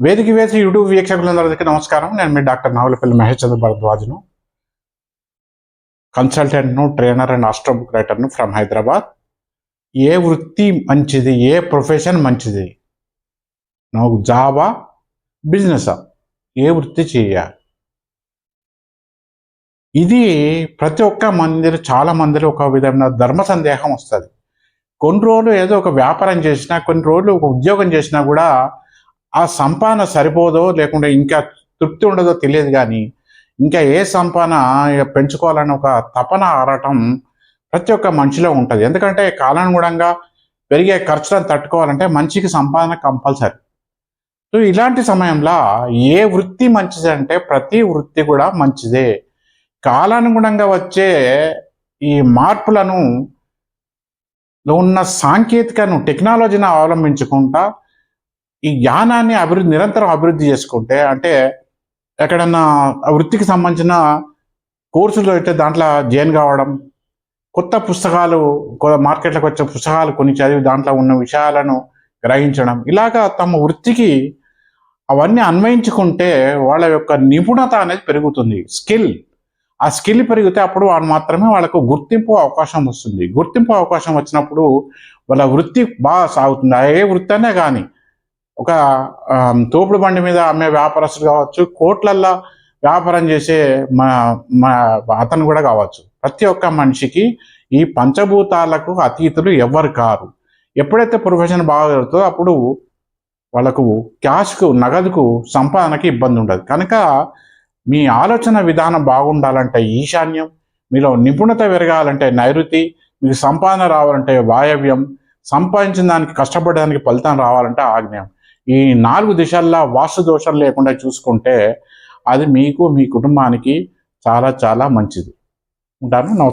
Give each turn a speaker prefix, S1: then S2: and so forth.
S1: వేదిక వేసి యూట్యూబ్ వీక్షకులందరికీ నమస్కారం. నేను మీ డాక్టర్ నావలపల్లి మహేష్ చంద్ర భరద్వాజ్ను. కన్సల్టెంట్ను ట్రైనర్ అండ్ ఆస్ట్రో బుక్ రైటర్ను ఫ్రమ్ హైదరాబాద్. ఏ వృత్తి మంచిది? ఏ ప్రొఫెషన్ మంచిది? నాకు జాబా? బిజినెసా? ఏ వృత్తి చేయాలి ఇది ప్రతి ఒక్క మందిలో చాలా మందిలో ఒక విధమైన ధర్మ సందేహం వస్తుంది. కొన్ని రోజులు ఏదో ఒక వ్యాపారం చేసినా కొన్ని రోజులు ఒక ఉద్యోగం చేసినా కూడా ఆ సంపాదన సరిపోదో లేకుంటే ఇంకా తృప్తి ఉండదో తెలియదు కానీ ఇంకా ఏ సంపాదన పెంచుకోవాలని ఒక తపన ఆరాటం ప్రతి ఒక్క మనిషిలో ఉంటుంది. ఎందుకంటే కాలానుగుణంగా పెరిగే ఖర్చులను తట్టుకోవాలంటే మనిషికి సంపాదన కంపల్సరీ. సో ఇలాంటి సమయంలో ఏ వృత్తి మంచిది అంటే ప్రతి వృత్తి కూడా మంచిదే. కాలానుగుణంగా వచ్చే ఈ మార్పులను ఉన్న సాంకేతికను టెక్నాలజీని అవలంబించుకుంటా ఈ జ్ఞానాన్ని అభివృద్ధి నిరంతరం అభివృద్ధి చేసుకుంటే అంటే ఎక్కడన్నా ఆ వృత్తికి సంబంధించిన కోర్సులు అయితే దాంట్లో జాయిన్ కావడం కొత్త పుస్తకాలు మార్కెట్లకు మార్కెట్లోకి వచ్చే పుస్తకాలు కొన్ని చదివి దాంట్లో ఉన్న విషయాలను గ్రహించడం ఇలాగా తమ వృత్తికి అవన్నీ అన్వయించుకుంటే వాళ్ళ యొక్క నిపుణత అనేది పెరుగుతుంది. స్కిల్. ఆ స్కిల్ పెరిగితే అప్పుడు వాళ్ళు మాత్రమే వాళ్ళకు గుర్తింపు అవకాశం వస్తుంది. గుర్తింపు అవకాశం వచ్చినప్పుడు వాళ్ళ వృత్తి బాగా సాగుతుంది. ఆ ఏ వృత్తి అనే కానీ ఒక తోపుడు బండి మీద అమ్మే వ్యాపారస్తులు కావచ్చు కోట్లల్లో వ్యాపారం చేసే మా మా అతను కూడా కావచ్చు. ప్రతి ఒక్క మనిషికి ఈ పంచభూతాలకు అతీతులు ఎవరు కారు. ఎప్పుడైతే ప్రొఫెషన్ బాగా జరుగుతుందో అప్పుడు వాళ్ళకు క్యాష్కు నగదుకు సంపాదనకి ఇబ్బంది ఉండదు. కనుక మీ ఆలోచన విధానం బాగుండాలంటే ఈశాన్యం మీలో నిపుణత పెరగాలంటే నైరుతి మీకు సంపాదన రావాలంటే వాయవ్యం సంపాదించిన దానికి కష్టపడడానికి ఫలితం రావాలంటే ఆగ్నేయం. ఈ నాలుగు దిశల్లో వాస్తు దోషం లేకుండా చూసుకుంటే అది మీకు మీ కుటుంబానికి చాలా చాలా మంచిది. ఉంటాను? నమస్కారం.